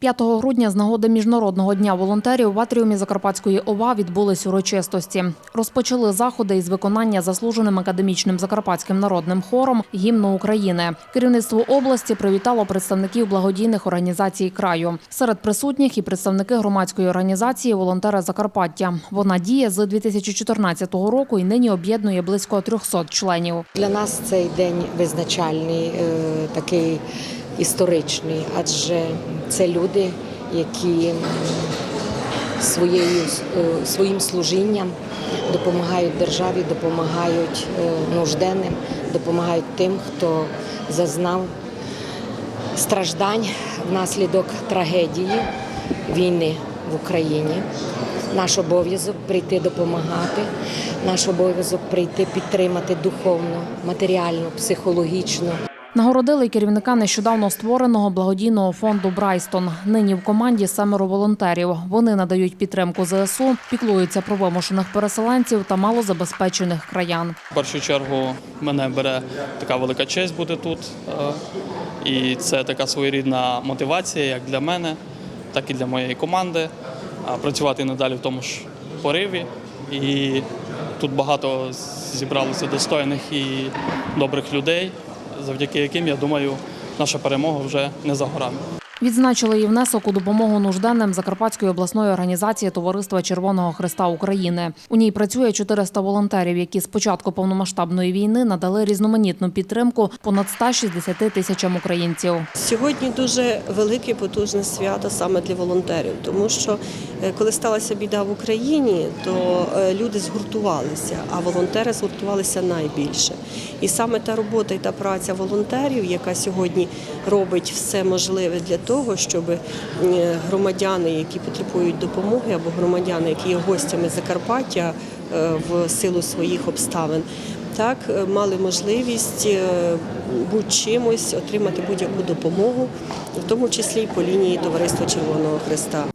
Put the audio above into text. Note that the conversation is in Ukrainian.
5 грудня з нагоди Міжнародного дня волонтерів в атріумі Закарпатської ОВА відбулись урочистості. Розпочали заходи із виконання заслуженим академічним закарпатським народним хором гімну України. Керівництво області привітало представників благодійних організацій краю. Серед присутніх і представники громадської організації Волонтери Закарпаття. Вона діє з 2014 року і нині об'єднує близько 300 членів. Для нас цей день визначальний, е, такий історичний, адже це люди, які своєю, е, своїм служінням допомагають державі, допомагають е, нужденним, допомагають тим, хто зазнав страждань внаслідок трагедії війни в Україні. Наш обов'язок прийти допомагати, наш обов'язок прийти підтримати духовно, матеріально, психологічно. Нагородили керівника нещодавно створеного благодійного фонду Брайстон. Нині в команді семеро волонтерів. Вони надають підтримку ЗСУ, піклуються про вимушених переселенців та малозабезпечених краян. В першу чергу мене бере така велика честь бути тут. е, І це така своєрідна мотивація як для мене, так і для моєї команди. Працювати надалі в тому ж пориві. І тут багато зібралося достойних і добрих людей, завдяки яким, я думаю, наша перемога вже не за горами. Відзначили її внесок у допомогу нужденним Закарпатської обласної організації Товариства Червоного Христа України. У ній працює 400 волонтерів, які з початку повномасштабної війни надали різноманітну підтримку понад 160 тисячам українців. Сьогодні дуже велике потужне свято саме для волонтерів, тому що е, коли сталася біда в Україні, то е, люди згуртувалися, а волонтери згуртувалися найбільше. І саме та робота і та праця волонтерів, яка сьогодні робить все можливе для того, щоб е, громадяни, які потребують допомоги, або громадяни, які є гостями Закарпаття е, в силу своїх обставин, так е, мали можливість будь-чимось отримати будь-яку допомогу, в тому числі і по лінії Товариства Червоного Христа.